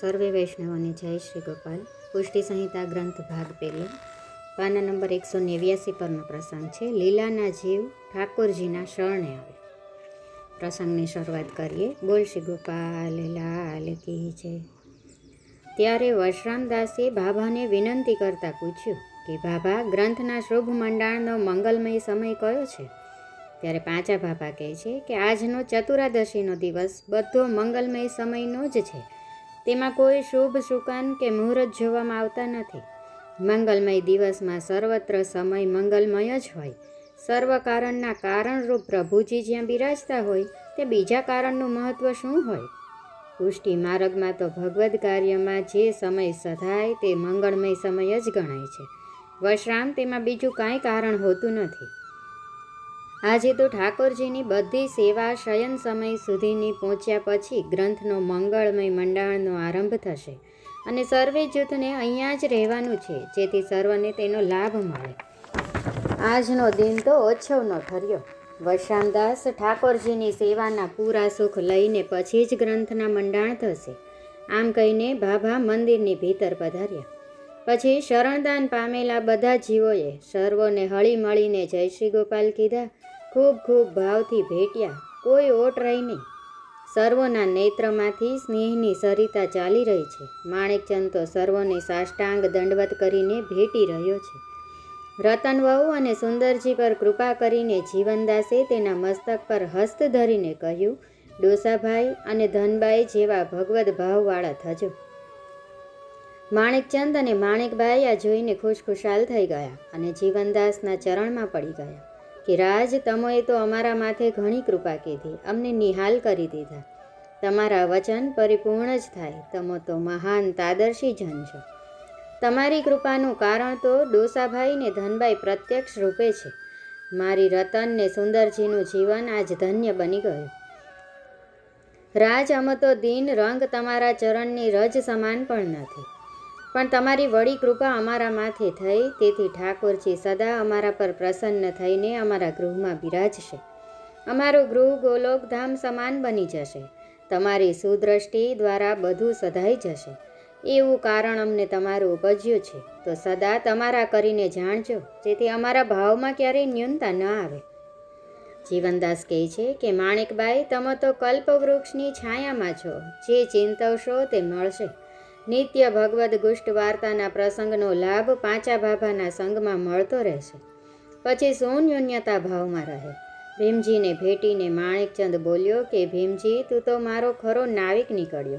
સર્વે વૈષ્ણવોને જય શ્રી ગોપાલ. પુષ્ટિ સંહિતા ગ્રંથ ભાગ પહેલો. પાના નંબર એકસો નેવ્યાસી પરનો પ્રસંગ છે. લીલાના જીવ ઠાકોરજીના શરણે આવે. પ્રસંગની શરૂઆત કરીએ. બોલ શ્રી ગોપાલ, લાલ કી છે ત્યારે વશરામદાસે બાબાને વિનંતી કરતા પૂછ્યું કે, બાબા, ગ્રંથના શુભ મંડાણનો મંગલમય સમય કયો છે? ત્યારે પાંચા બાબા કહે છે કે, આજનો ચતુરાદશીનો દિવસ બધો મંગલમય સમયનો જ છે. તેમાં કોઈ શુભ શુકાન કે મુહૂર્ત જોવામાં આવતા નથી. મંગલમય દિવસમાં સર્વત્ર સમય મંગલમય જ હોય. સર્વ કારણના કારણરૂપ પ્રભુજી જ્યાં બિરાજતા હોય તે બીજા કારણનું મહત્વ શું હોય? પુષ્ટિ માર્ગમાં તો ભગવદ્ કાર્યમાં જે સમય સધાય તે મંગળમય સમય જ ગણાય છે. વશરામ તેમાં બીજું કાંઈ કારણ હોતું નથી. આજે તો ઠાકોરજીની બધી સેવા શયન સમય સુધીની પહોંચ્યા પછી ગ્રંથનો મંગળમય મંડાણનો આરંભ થશે અને સર્વે જૂથને અહીંયા જ રહેવાનું છે, જેથી સર્વને તેનો લાભ મળે. આજનો દિન તો ઓછવનો ઠર્યો વશામદાસ ઠાકોરજીની સેવાના પૂરા સુખ લઈને પછી જ ગ્રંથના મંડાણ થશે. આમ કહીને ભાભા મંદિરની ભીતર પધાર્યા. પછી શરણદાન પામેલા બધા જીવોએ સર્વોને હળી મળીને જય શ્રી ગોપાલ કીધા. ખૂબ ખૂબ ભાવથી ભેટ્યા. કોઈ ઓટ રહી નહીં. સર્વોના નેત્રમાંથી સ્નેહની સરિતા ચાલી રહી છે. માણેકચંદ તો સર્વોને સાષ્ટાંગ દંડવત કરીને ભેટી રહ્યો છે. રતન વહુ અને સુંદરજી પર કૃપા કરીને જીવનદાસે તેના મસ્તક પર હસ્ત ધરીને કહ્યું, ડોસાભાઈ અને ધનબાઈ જેવા ભગવદ ભાવવાળા થજો. માણેકચંદ અને માણેકભાઈ આ જોઈને ખુશખુશાલ થઈ ગયા અને જીવનદાસના ચરણમાં પડી ગયા. કે રાજ, તમોએ તો અમારા માથે ઘણી કૃપા કીધી, અમને નિહાલ કરી દીધા. તમારા વચન પરિપૂર્ણ જ થાય, તમો તો મહાન તાદર્શી જન છો. તમારી કૃપાનું કારણ તો ડોસાભાઈ ને ધનભાઈ પ્રત્યક્ષ રૂપે છે. મારી રતન ને સુંદરજીનું જીવન આજ ધન્ય બની ગયું. રાજ, અમ તો દિન રંગ તમારા ચરણની રજ સમાન પણ નથી. પણ તમારી વળી કૃપા અમારા માથે થઈ, તેથી ઠાકોરજી સદા અમારા પર પ્રસન્ન થઈને અમારા ગૃહમાં બિરાજશે. અમારું ગૃહ ગોલોકધામ સમાન બની જશે. તમારી સુદ્રષ્ટિ દ્વારા બધું સધાઈ જશે. એવું કારણ અમને તમારું ઉપજ્યું છે. તો સદા તમારા કરીને જાણજો, જેથી અમારા ભાવમાં ક્યારેય ન્યૂનતા ન આવે. જીવનદાસ કહે છે કે, માણેકબાઈ, તમે તો કલ્પવૃક્ષની છાયામાં છો. જે ચિંતવશો તે મળશે. નિત્ય ભગવદ્ ગુષ્ટ વાર્તાના પ્રસંગનો લાભ પાંચા ભાભાના સંગમાં મળતો રહેશે. પછી શૂન્યૂન્યતા ભાવમાં રહે. ભીમજીને ભેટીને માણેકચંદ બોલ્યો કે, ભીમજી, તું તો મારો ખરો નાવિક નીકળ્યો.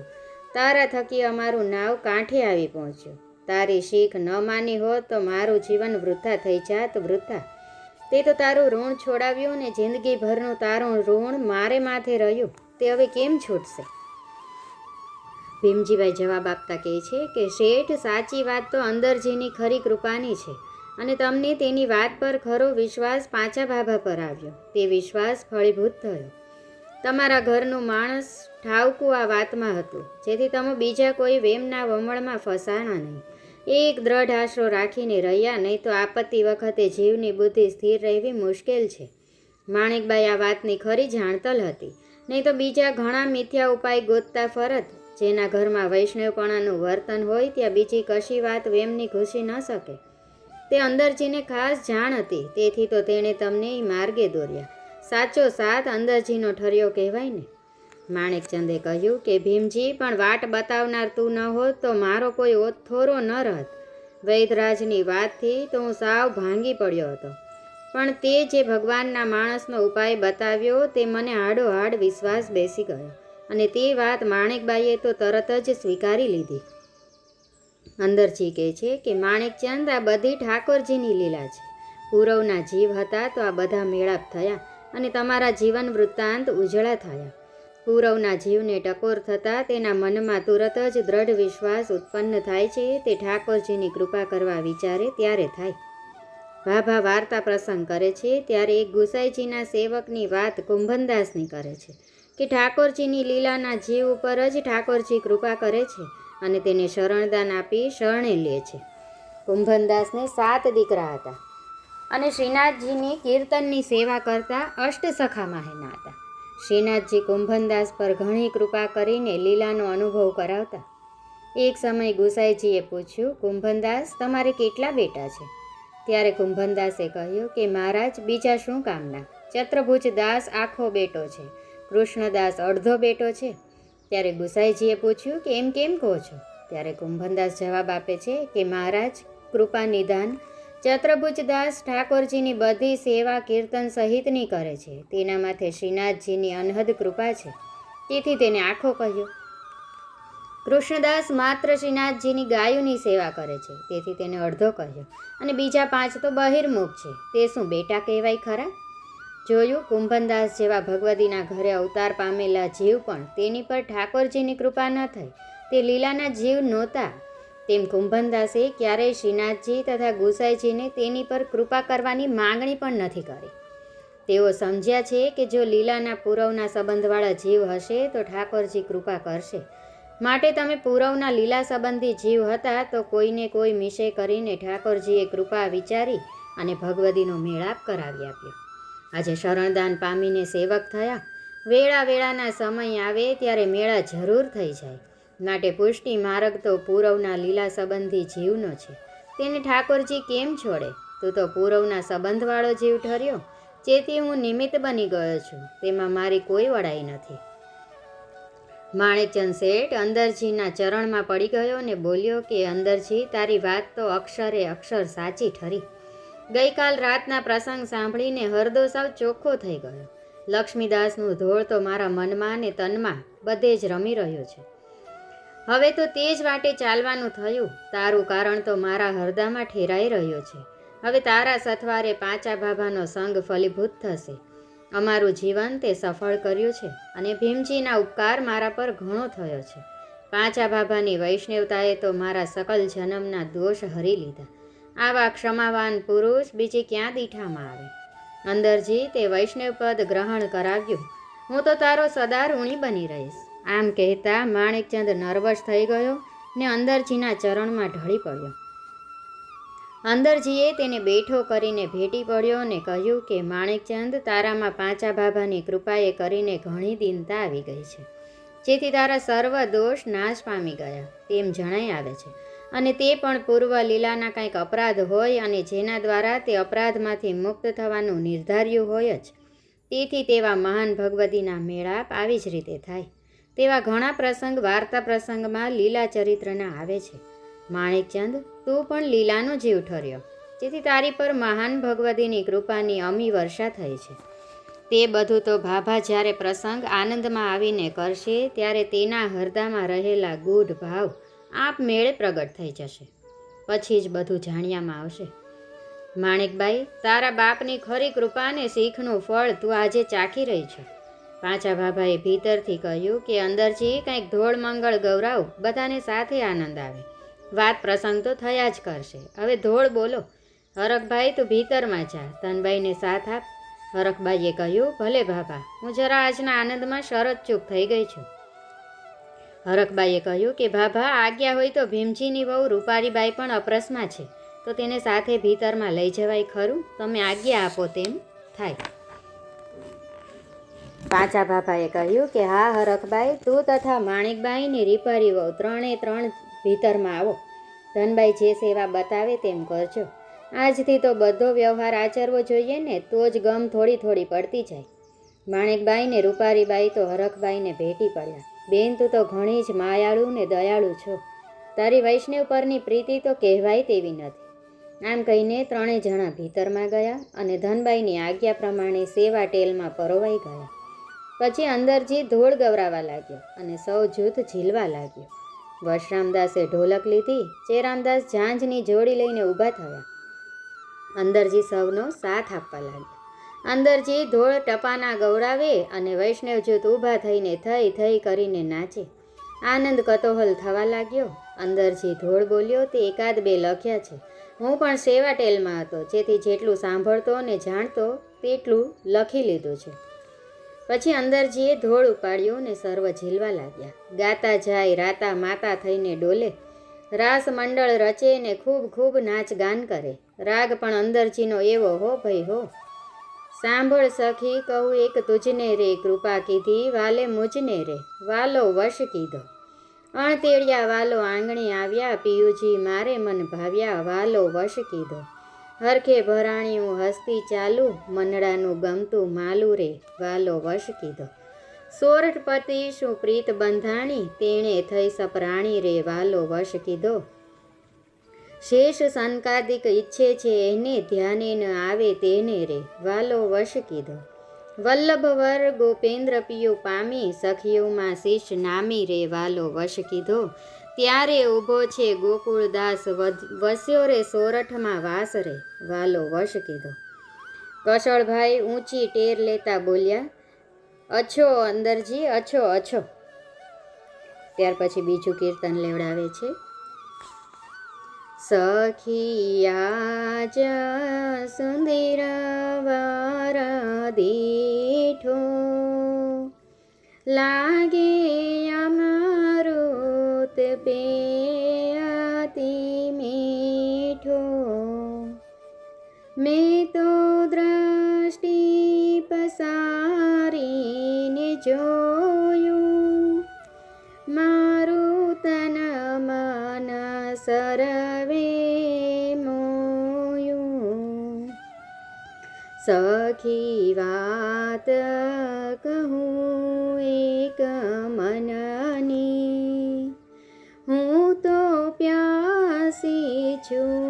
તારા થકી અમારું નાવ કાંઠે આવી પહોંચ્યું. તારી શીખ ન માની હોત તો મારું જીવન વૃથા થઈ જાત વૃથા. તે તો તારું ઋણ છોડાવ્યું ને જિંદગીભરનું તારું ઋણ મારે માથે રહ્યું. તે હવે કેમ છૂટશે? ભીમજીભાઈ જવાબ આપતા કહે છે કે શેઠ, સાચી વાત તો અંદરજીની ખરી કૃપાની છે અને તમને તેની વાત પર ખરો વિશ્વાસ પાંચા ભાભા પર આવ્યો. તે વિશ્વાસ ફળીભૂત થયો. તમારા ઘરનું માણસ ઠાવકું આ વાતમાં હતું, જેથી તમે બીજા કોઈ વેમના વમળમાં ફસાણા નહીં. એક દ્રઢ આશરો રાખીને રહ્યા નહીં તો આપત્તિ વખતે જીવની બુદ્ધિ સ્થિર રહેવી મુશ્કેલ છે. માણેકબાઈ આ વાતની ખરી જાણતલ હતી. નહીં તો બીજા ઘણા મિથ્યા ઉપાય ગોતતા ફરત જેના ઘરમાં વૈષ્ણવપણાનું વર્તન હોય ત્યાં બીજી કશી વાત વેમની ઘૂસી ન શકે. તે અંદરજીને ખાસ જાણ હતી, તેથી તો તેણે તમને માર્ગે દોર્યા. સાચો સાથ અંદરજીનો ઠર્યો કહેવાય ને. માણેકચંદે કહ્યું કે, ભીમજી, પણ વાટ બતાવનાર તું ન હોત તો મારો કોઈ ઓથોરો ન રહત વૈદરાજની વાતથી તો હું સાવ ભાંગી પડ્યો હતો. પણ તે જે ભગવાનના માણસનો ઉપાય બતાવ્યો તે મને હાડોહાડ વિશ્વાસ બેસી ગયો. અને તે વાત માણેકબાઈએ તો તરત જ સ્વીકારી લીધી. અંદરજી કહે છે કે માણેકચંદ આ બધી ઠાકોરજીની લીલા છે. પૂરવના જીવ હતા તો આ બધા મેળાપ થયા અને તમારા જીવન વૃત્તાંત ઉજળા થયા. પૂરવના જીવને ટકોર થતાં તેના મનમાં તુરત જ દ્રઢ વિશ્વાસ ઉત્પન્ન થાય છે તે ઠાકોરજીની કૃપા કરવા વિચારે ત્યારે થાય. ભાભા વાર્તા પ્રસંગ કરે છે ત્યારે એક ગુસાઈજીના સેવકની વાત કુંભનદાસની કરે છે. કે ઠાકોરજીની લીલાના જીવ ઉપર જ ઠાકોરજી કૃપા કરે છે અને તેને શરણદાન આપી શરણે લે છે. કુંભનદાસને સાત દીકરા હતા અને શ્રીનાથજીની કીર્તનની સેવા કરતા અષ્ટસખા માહેના હતા. શ્રીનાથજી કુંભનદાસ પર ઘણી કૃપા કરીને લીલાનો અનુભવ કરાવતા. એક સમય ગુસાઈજીએ પૂછ્યું, કુંભનદાસ, તમારે કેટલા બેટા છે? ત્યારે કુંભનદાસે કહ્યું કે, મહારાજ, બીજા શું કામના? ચત્રભુજ દાસ આખો બેટો છે. કૃષ્ણદાસ અડધો બેટો છે. ત્યારે ગુસાઈજીએ પૂછ્યું કે એમ કેમ કહો છો? ત્યારે કુંભનદાસ જવાબ આપે છે કે મહારાજ, કૃપા નિધાન ચત્રભુજદાસ ઠાકોરજીની બધી સેવા કીર્તન સહિતની કરે છે. તેના માથે શ્રીનાથજીની અનહદ કૃપા છે. તેથી તેને આખો કહ્યો. કૃષ્ણદાસ માત્ર શ્રીનાથજીની ગાયોની સેવા કરે છે. તેથી તેને અડધો કહ્યો. અને બીજા પાંચ તો બહિર્મુખ છે. તે શું બેટા કહેવાય ખરા? જોયું? કુંભનદાસ જેવા ભગવતીના ઘરે અવતાર પામેલા જીવ પણ તેની પર ઠાકોરજીની કૃપા ન થઈ. તે લીલાના જીવ નહોતા. તેમ કુંભનદાસે ક્યારેય શ્રીનાથજી તથા ગુસાઈજીને તેની પર કૃપા કરવાની માંગણી પણ નથી કરી. તેઓ સમજ્યા છે કે જો લીલાના પૂરવના સંબંધવાળા જીવ હશે તો ઠાકોરજી કૃપા કરશે. માટે તમે પૂરવના લીલા સંબંધી જીવ હતા તો કોઈને કોઈ મિશે કરીને ઠાકોરજીએ કૃપા વિચારી અને ભગવતીનો મેળાપ કરાવી આપ્યો. આજે શરણદાન પામીને સેવક થયા. વેળા વેળાના સમય આવે ત્યારે મેળા જરૂર થઈ જાય. માટે પુષ્ટિ માર્ગ તો પૂરવના લીલા સંબંધી જીવનો છે. તેને ઠાકોરજી કેમ છોડે? તું તો પૂરવના સંબંધવાળો જીવ ઠર્યો. જેથી હું નિમિત્ત બની ગયો છું. તેમાં મારી કોઈ વડાઈ નથી. માણેકચંદ શેઠ અંદરજીના ચરણમાં પડી ગયો અને બોલ્યો કે, અંદરજી, તારી વાત તો અક્ષરે અક્ષર સાચી ઠરી. ગઈકાલ રાતના પ્રસંગ સાંભળીને હરદો સાવ ચોખ્ખો થઈ ગયો. લક્ષ્મીદાસનું ધોળ તો મારા મનમાં અને તનમાં બધે જ રમી રહ્યો છે. હવે તો તે જ વાટે ચાલવાનું થયું. તારું કારણ તો મારા હરદામાં ઠેરાઈ રહ્યો છે. હવે તારા સથવારે પાંચા ભાભાનો સંગ ફલીભૂત થશે. અમારું જીવન તે સફળ કર્યું છે અને ભીમજીના ઉપકાર મારા પર ઘણો થયો છે. પાંચા ભાભાની વૈષ્ણવતાએ તો મારા સકલ જન્મના દોષ હરી લીધા. આવા ક્ષમાવાન પુરુષ બીજી ક્યાં દીઠામાં આવે? અંદરજી તે વૈષ્ણવ પદ ગ્રહણ કરાવ્યું. હું તો તારો સદા ઋણી બની રહીશ. આમ કહેતા માણેકચંદ નર્વસ થઈ ગયો ને અંદરજીના ચરણમાં ઢળી પડ્યો. અંદરજીએ તેને બેઠો કરીને ભેટી પડ્યો અને કહ્યું કે, માણેકચંદ, તારામાં પાંચા બાબાની કૃપાએ કરીને ઘણી દિનતા આવી ગઈ છે. જેથી તારા સર્વ દોષ નાશ પામી ગયા. તેમ જણાઈ આવે છે. અને તે પણ પૂર્વ લીલાના કંઈક અપરાધ હોય અને જેના દ્વારા તે અપરાધમાંથી મુક્ત થવાનું નિર્ધાર્યું હોય જ. તેથી તેવા મહાન ભગવતીના મેળાપ આવી જ રીતે થાય. તેવા ઘણા પ્રસંગ વાર્તા પ્રસંગમાં લીલા ચરિત્રના આવે છે. માણેકચંદ, તું પણ લીલાનો જીવ ઠર્યો. જેથી તારી પર મહાન ભગવતીની કૃપાની અમી વર્ષા થઈ છે. તે બધું તો ભાભા જ્યારે પ્રસંગ આનંદમાં આવીને કરશે, ત્યારે તેના હૃદયમાં રહેલા ગૂઢ ભાવ આપમેળે પ્રગટ થઈ જશે. પછી જ બધું જાણ્યામાં આવશે. માણેકબાઈ, તારા બાપની ખરી કૃપાને શીખનું ફળ તું આજે ચાખી રહી છે. પાંચા ભાભાએ ભીતરથી કહ્યું કે, અંદરથી કંઈક ધોળ મંગળ ગૌરાવ બધાને સાથે આનંદ આવે. વાત પ્રસંગ તો થયા જ કરશે. હવે ધોળ બોલો. હરખભાઈ, તું ભીતરમાં જા. તનભાઈને સાથ આપ. હરખભાઈએ કહ્યું, ભલે ભાભા હું જરા આજના આનંદમાં શરત ચૂક થઈ ગઈ છું. હરખબાઈએ કહ્યું કે, ભાભા, આજ્ઞા હોય તો ભીમજીની વહુ રૂપારીબાઈ પણ અપ્રસમાં છે. તો તેને સાથે ભીતરમાં લઈ જવાય ખરું? તમે આજ્ઞા આપો તેમ થાય. પાંચા ભાભાએ કહ્યું કે, હા, હરખબાઈ, તું તથા માણેકબાઈ ને રીપારી વહુ ત્રણે ત્રણ ભીતરમાં આવો. ધનબાઈ જે સેવા બતાવે તેમ કરજો. આજથી તો બધો વ્યવહાર આચરવો જોઈએ ને, તો જ ગમ થોડી થોડી પડતી જાય. માણેકબાઈ ને રૂપારીબાઈ તો હરખબાઈને ભેટી પડ્યા. બેન, તું તો ઘણી જ માયાળુ ને દયાળુ છો. તારી વૈષ્ણવ પરની પ્રીતિ તો કહેવાય તેવી નથી. આમ કહીને ત્રણેય જણા ભીતરમાં ગયા અને ધનબાઈની આજ્ઞા પ્રમાણે સેવા ટેલમાં પરોવાઈ ગયા. પછી અંદરજી ધોળ ગવરાવા લાગ્યો અને સૌ જૂથ ઝીલવા લાગ્યો. વશરામદાસે ઢોલક લીધી ચેરામદાસ ઝાંઝની જોડી લઈને ઊભા થયા. અંદરજી સૌનો સાથ આપવા લાગ્યા. અંદરજી ધોળ ટપાના ગૌરાવે અને વૈષ્ણવ જૂથ ઊભા થઈને થઈ થઈ કરીને નાચે. આનંદ કતોહલ થવા લાગ્યો. અંદરજી ધોળ બોલ્યો, તે એકાદ બે લખ્યા છે. હું પણ સેવા ટેલમાં હતો. જેથી જેટલું સાંભળતો અને જાણતો તેટલું લખી લીધું છે. પછી અંદરજીએ ધોળ ઉપાડ્યું ને સર્વ ઝીલવા લાગ્યા. ગાતા જાય, રાતા માતા થઈને ડોલે. રાસ મંડળ રચે ને ખૂબ ખૂબ નાચ ગાન કરે. રાગ પણ અંદરજીનો એવો, હો ભાઈ હો. સાંભળ સખી, કહું એક તુજને રે, કૃપા કીધી વાલે મુજને રે, વાલો વશ કીધો. અણતેડિયા વાલો આંગણે આવ્યા, પિયુજી મારે મન ભાવ્યા, વાલો વશ કીધો. હરખે ભરાણીયું હસ્તી ચાલુ મનડાનું ગમતું માલું રે, વાલો વશ કીધો. સોરઠ પતિ શું પ્રીત બંધાણી, તેણે થઈ સપરાણી રે, વાલો વશ કીધો. શેષ સંકાદિક ઈચ્છે છે, એને ધ્યાને ન આવે તેને રે. વાલો વશ કીધો. વલ્લભવર ગોપેન્દ્ર પિયો પામી, સખીઓમાં શીશ નામી રે, વાલો વશ કીધો. ત્યારે ઊભો છે ગોકુળદાસ વસ્યો રે સોરઠમાં વાસ રે. વાલો વશ કીધો. કૌશળભાઈ ઊંચી ટેર લેતા બોલ્યા, અછો અંદરજી, અછો અછો. ત્યાર પછી બીજું કીર્તન લેવડાવે છે. સખિયા જ સુંદર વર દીઠો લાગે અમારું તે પે અતિ મીઠો મેં તો દ્રષ્ટિ પસારીને જોયું સખી વાત કહું એક મનની હું તો પ્યાસી છું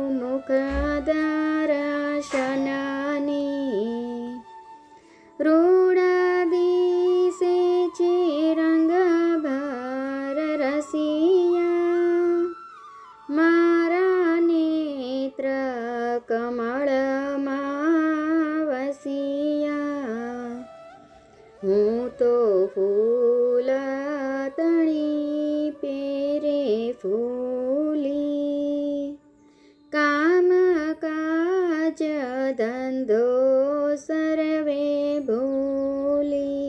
ो सर्वे भोलि।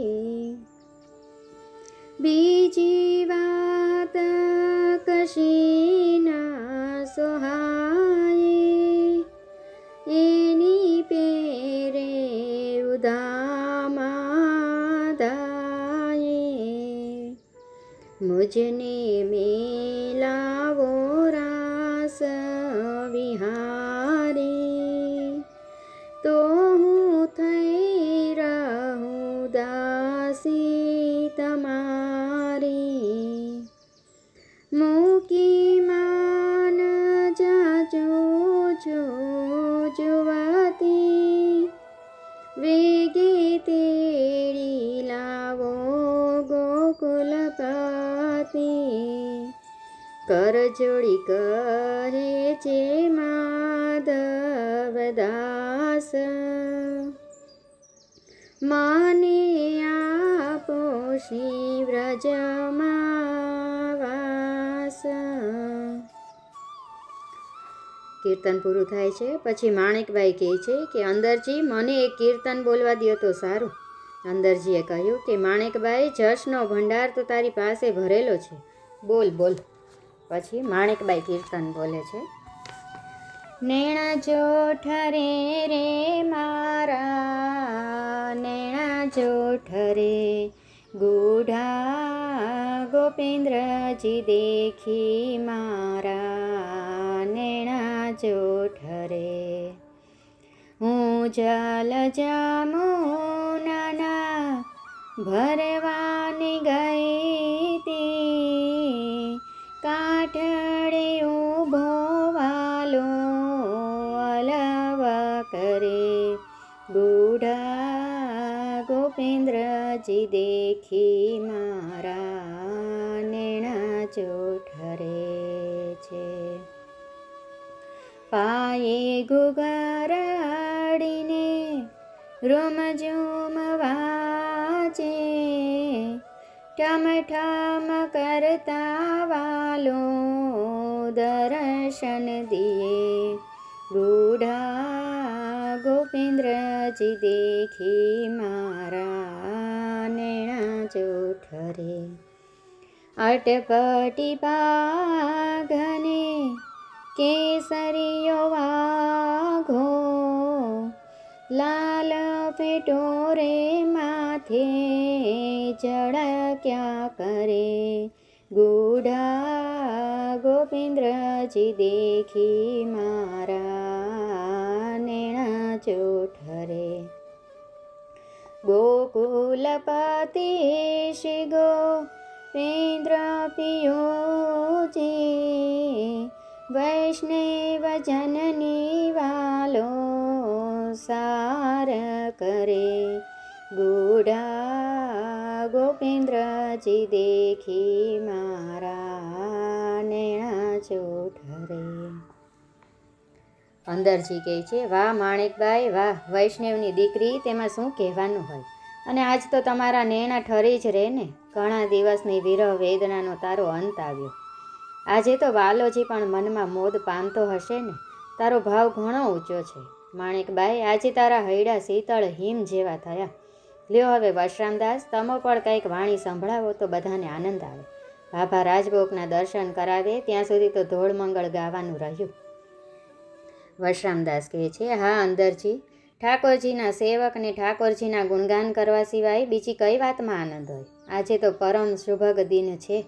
बीजिवातकशीना एनी पेरे उदामादाये। उदायेजने मे તમારી મૂકી માન જાજો જો જોવાતી. વેગે તેડી લાવો ગોકુલપતિ કરજોડી કરે છે માધવદાસ. આપો શ્રી વ્રજમાં કીર્તન પૂરું થાય છે. પછી માણેકબાઈ કહે છે કે, અંદરજી, મને એક કીર્તન બોલવા દો તો સારું. અંદરજીએ કહ્યું કે માણેકબાઈ જશનો ભંડાર તો તારી પાસે ભરેલો છે. બોલ બોલ. પછી માણેકબાઈ કીર્તન બોલે છે. નેણા જોઠરે રે મારા, નેણા જોઠરે ગુઢા ગોપેન્દ્રજી દેખી મારા નેણા જોઠરે હું જલ જામો નાના દેખી મારા નેણા ચોઠરે છે. પાયે ગુગરાડીને રોમઝુમ વાચે ઠમ ઠમ કરતા વાલો દર્શન દિયે બુઢા ગોપેન્દ્રજી દેખી મારા ચોઠરે અટપટી પાઘને કેસરીયો વાઘો. લાલ ફેટો રે માથે જળક્યા કરે. ગુઢ ગોવિંદ્રજી દેખી મારા નેણા ચોઠરે. गोकुलपतिशि गो इन्द्र पियोजि वालो जननिवालो सार करे गुडा गोपीन्द्रजी देखि मारा नेण चो અંદરજી કહે છે, વાહ માણેકબાઈ વાહ, વૈષ્ણવની દીકરી, તેમાં શું કહેવાનું હોય? અને આજ તો તમારા નેણા ઠરી જ રહે ને? ઘણા દિવસની વિરહ વેદનાનો તારો અંત આવ્યો. આજે તો વાલોજી પણ મનમાં મોદ પામતો હશે ને? તારો ભાવ ઘણો ઊંચો છે. માણેકબાઈ આજે તારા હૈડા શીતળ હિમ જેવા થયા. લ્યો હવે, વશરામદાસ, તમો પણ કંઈક વાણી સંભળાવો તો બધાને આનંદ આવે. બાબા રાજભોગના દર્શન કરાવે, ત્યાં સુધી તો ધોળમંગળ ગાવાનું રહ્યું. વશરામદાસ કહે છે, હા, અંદરજી. ઠાકોરજીના સેવક ને ઠાકોરજીના ગુણગાન કરવા સિવાય બીજી કઈ વાતમાં આનંદ હોય? આજે તો પરમ શુભગ દિન છે.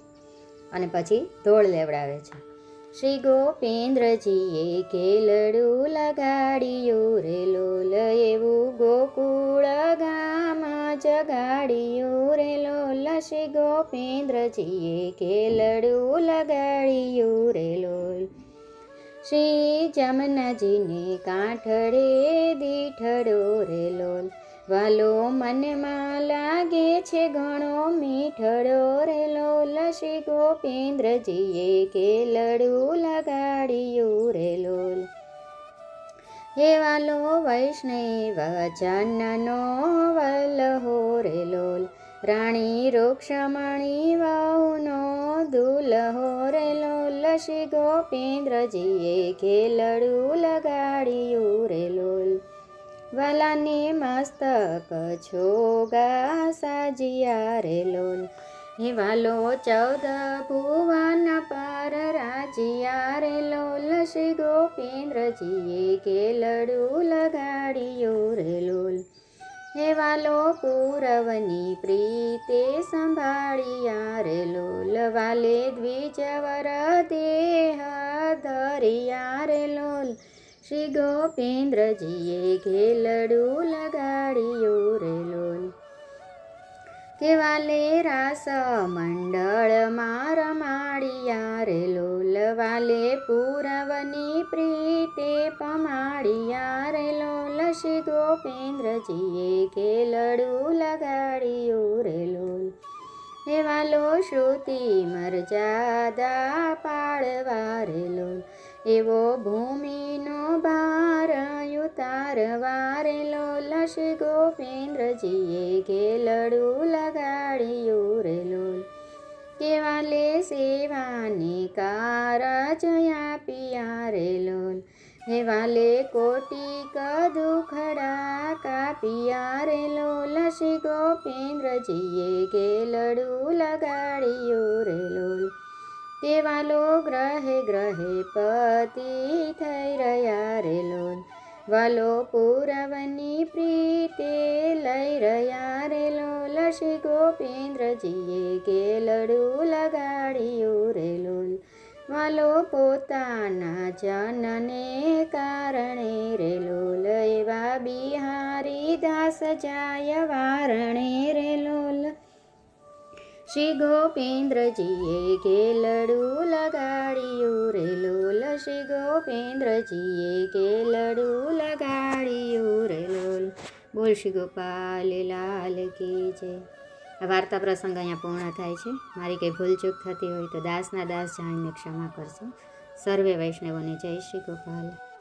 અને પછી ધોળ લેવડાવે છે. શ્રી ગોપેન્દ્રજીએ કેલડું લગાડ્યું રે લોલ એવું ગોકુળ ગામ જગાડ્યું રે લોલ શ્રી ગોપેન્દ્રજીએ કેલડું લગાડ્યું રે લોલ શ્રી જમનાજીને કાંઠડે દીઠડો રે લોલ વાલો મનમાં લાગે છે ઘણો મીઠડો રે લોલ શ્રી ગોપેન્દ્રજીએ કેલડું લગાડ્યું રે લોલ હે વાલો વૈષ્ણવ, જનનો વલ્લહો રે લોલ રાણી રૂક્ષમણી વાહુનો દુલહો રેલો લશી ગોપીન્દ્રજીએ ખેલડું લગાડ્યું રે લોલ વાલાને મસ્તક છોગા સાજિયા રે લોલ હે વાલો ચૌદ ભુવન પાર રાજિયા રે લોલ શ્રી ગોપેન્દ્રજીએ ખેલડું લગાડ્યું રે લોલ હે વાલો પૂરવની પ્રીતે સંભાળિયા રે લોલવાલે દ્વિજવર દેહ ધરિયા રે લોલ. શ્રી ગોપેન્દ્રજીએ ઘેલડું લગાડ્યું રે લોલ. વાલે રાસ મંડળ માર માળિયા રે લોલ વાલે પૂરવની પ્રીતે પમાડિયા રે લોલ. શ્રી ગોપેન્દ્રજીએ ખેલડું લગાડ્યું રે લોલ. હે વાલો શ્રુતિ મરજાદા પાડવા રે લોલ. એવો ભૂમિનો ભાર ઉતારવા રે લોલ શ્રી ગોપેન્દ્રજીએ ખેલડું લગાડ્યું રે લોલ. કેવાલે સેવાને કારજ પિયા રે લોલ. હે વાલે કોટી કદુખડા કાપિયા રે લોલ શ્રી ગોપેન્દ્રજીએ ખેલડું લગાડ્યું રે લોલ. તે વાલો ગ્રહે ગ્રહે પતિ થઈ રહ્યા રે લોલ વાલો પૂરવની પ્રીતે લઈ રહ્યા રે લોલ. શ્રી ગોપેન્દ્રજીએ કેલડું લગાડ્યું રે લોલ. વાલો પોતાના જનને કારણે રે લોલ. એવા બિહારી દાસ જાય વારણે રે લોલ. શ્રી ગોપેન્દ્રજીએ કેલડું લગાડ્યું. રે લોલ શ્રી ગોપેન્દ્રજીએ કેલડું લગાડ્યું. રે લોલ બોલ શ્રી ગોપાલ લાલ કી જય. આ વાર્તા પ્રસંગ અહીંયા પૂર્ણ થાય છે. મારી કંઈ ભૂલચૂક થતી હોય તો દાસના દાસ જાણીને ક્ષમા કરશો સર્વે વૈષ્ણવોને જય શ્રી ગોપાલ.